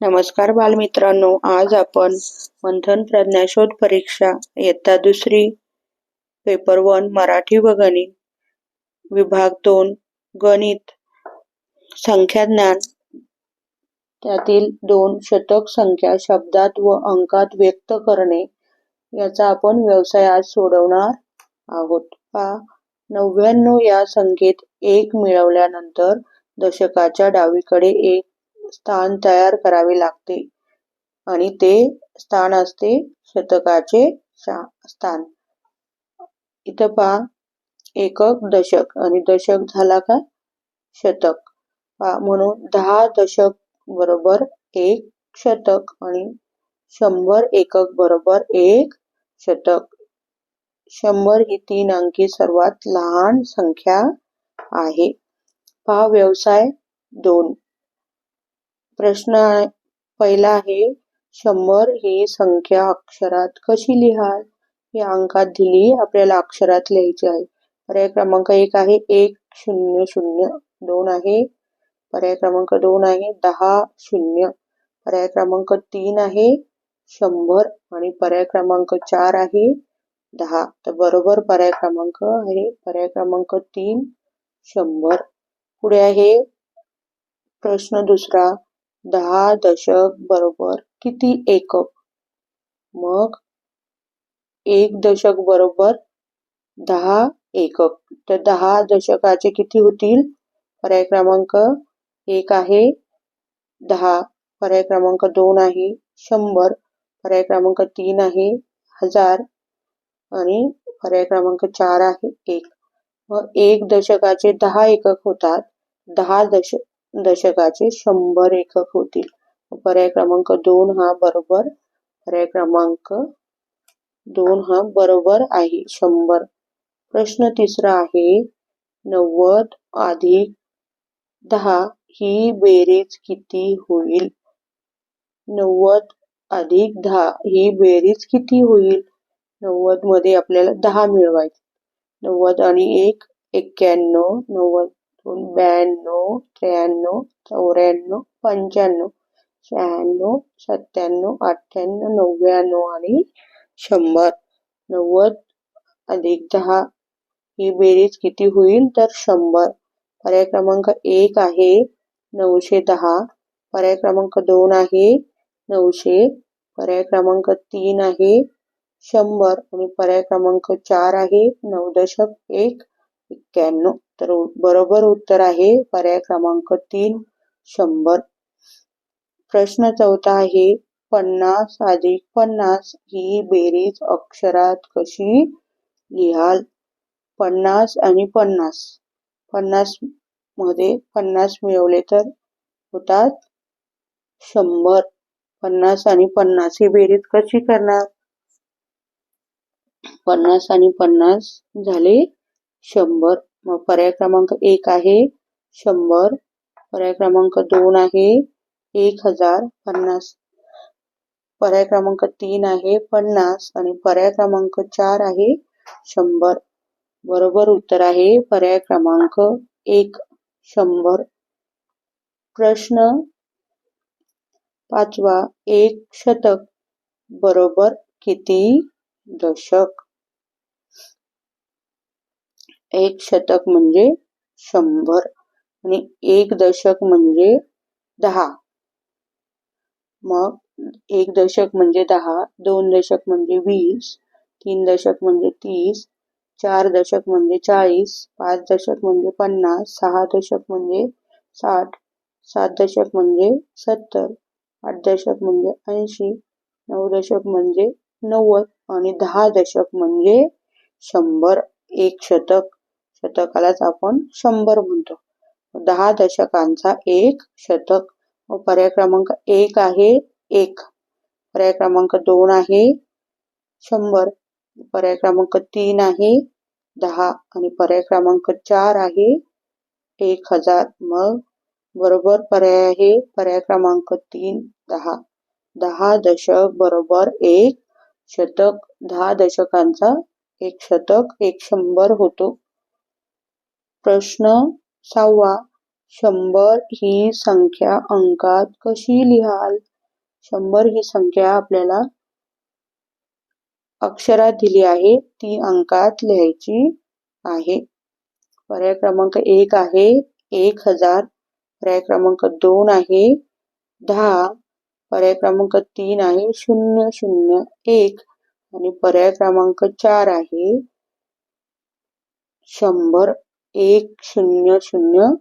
नमस्कार बालमित्रांनो आज आपण मंथन प्रज्ञाशोध परीक्षा इयत्ता दुसरी पेपर वन मराठी व गणित विभाग दोन गणित संख्याज्ञान त्यातील दोन शतक संख्या शब्दात व अंकात व्यक्त करणे याचा आपण व्यवसाय आज सोडवणार आहोत. पा नव्याण्णव या संख्येत एक मिळवल्यानंतर दशकाच्या डावीकडे एक स्थान तयार करावे लागते. आणि ते स्थान असते शतकाचे स्थान. इथं पहा एकक दशक. आणि दशक झाला का? शतक. म्हणून दहा दशक बरोबर एक शतक आणि शंभर एकक बरोबर एक शतक. शंभर ही तीन अंकी सर्वात लहान संख्या आहे. पहा व्यवसाय दोन. प्रश्न पहिला आहे, शंभर ही संख्या अक्षरात कशी लिहाल? ही अंकात दिली आपल्याला अक्षरात लिहायची आहे. पर्याय क्रमांक एक आहे, एक शून्य शून्य दोन आहे. पर्याय क्रमांक दोन आहे, दहा शून्य. पर्याय क्रमांक तीन आहे, शंभर. आणि पर्याय क्रमांक चार आहे, दहा. तर बरोबर पर्याय क्रमांक आहे, पर्याय क्रमांक तीन, शंभर. पुढे आहे, प्रश्न दुसरा. दहा दशक बरोबर किती एकक? मग एक दशक बरोबर दहा एकक. तर दहा दशकाचे किती होतील? पर्याय क्रमांक एक आहे दहा. पर्याय क्रमांक दोन आहे शंभर. पर्याय क्रमांक तीन आहे हजार. आणि पर्याय क्रमांक चार आहे एक. मग एक दशकाचे दहा एकक होतात. दहा दशक दशकाचे शंभर एकक होतील. पर्याय क्रमांक दोन हा बरोबर पर्याय क्रमांक दोन हा बरोबर आहे. शंभर. प्रश्न तिसरा आहे नव्वद अधिक दहा ही बेरीज किती होईल? नव्वद अधिक दहा ही बेरीज किती होईल? नव्वदमध्ये आपल्याला दहा मिळवायचे. नव्वद आणि एक एक्क्याण्णव नव्वद ब्याण्णव त्र्याण्णव चौऱ्याण्णव पंच्याण्णव शहाण्णव सत्त्याण्णव अठ्ठ्याण्णव नव्याण्णव आणि शंभर. नव्वद अधिक दहा ही बेरीज किती होईल? तर शंभर. पर्याय क्रमांक एक आहे नऊशे दहा. पर्याय क्रमांक दोन आहे नऊशे. पर्याय क्रमांक तीन आहे शंभर. आणि पर्याय क्रमांक चार आहे नऊ दशक एक. एक्क्याण्णव. तर बरोबर उत्तर आहे पर्याय क्रमांक तीन शंभर. प्रश्न चौथा आहे पन्नास अधिक पन्नास ही बेरीज अक्षरात कशी लिहाल? पन्नास आणि पन्नास. पन्नासमध्ये पन्नास मिळवले तर होतात शंभर. पन्नास आणि पन्नास ही बेरीज कशी करणार? पन्नास आणि पन्नास झाले शंभर. मग पर्याय क्रमांक एक आहे शंभर. पर्याय क्रमांक दोन आहे एक हजार पन्नास. पर्याय क्रमांक तीन आहे पन्नास आणि पर्याय क्रमांक चार आहे शंभर. बरोबर उत्तर आहे पर्याय क्रमांक एक शंभर. प्रश्न पाचवा एक शतक बरोबर किती दशक? एक शतक म्हणजे शंभर आणि एक दशक म्हणजे दहा मग एक दशक म्हणजे दहा दोन दशक म्हणजे वीस तीन दशक म्हणजे तीस चार दशक म्हणजे चाळीस पाच दशक म्हणजे पन्नास सहा दशक म्हणजे साठ सात दशक म्हणजे सत्तर आठ दशक म्हणजे ऐंशी नऊ दशक म्हणजे नव्वद आणि दहा दशक म्हणजे शंभर एक शतक शतकालाच आपण शंभर म्हणतो. दहा दशकांचा एक शतक. व पर्याय क्रमांक एक आहे एक. पर्याय क्रमांक दोन आहे शंभर. पर्याय क्रमांक तीन आहे दहा. आणि पर्याय क्रमांक चार आहे एक हजार. मग बरोबर पर्याय आहे पर्याय क्रमांक तीन दहा. दहा दशक बरोबर एक शतक. दहा दशकांचा एक शतक. एक शंभर होतो. प्रश्न सहावा. शंभर ही संख्या अंकात कशी लिहाल? शंभर ही संख्या आपल्याला अक्षरात दिली आहे. ती अंकात लिहायची आहे. पर्याय क्रमांक एक आहे. एक हजार. पर्याय क्रमांक दोन आहे. दहा. पर्याय क्रमांक तीन आहे. शून्य शून्य एक. आणि पर्याय क्रमांक चार आहे. शंभर. एक शून्य शून्य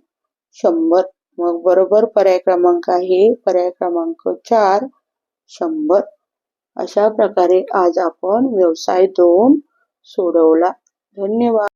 शंभर. मग बरोबर पर्याय क्रमांक आहे. पर्याय क्रमांक चार शंभर. अशा प्रकारे आज आपण व्यवसाय दोन सोडवला. धन्यवाद.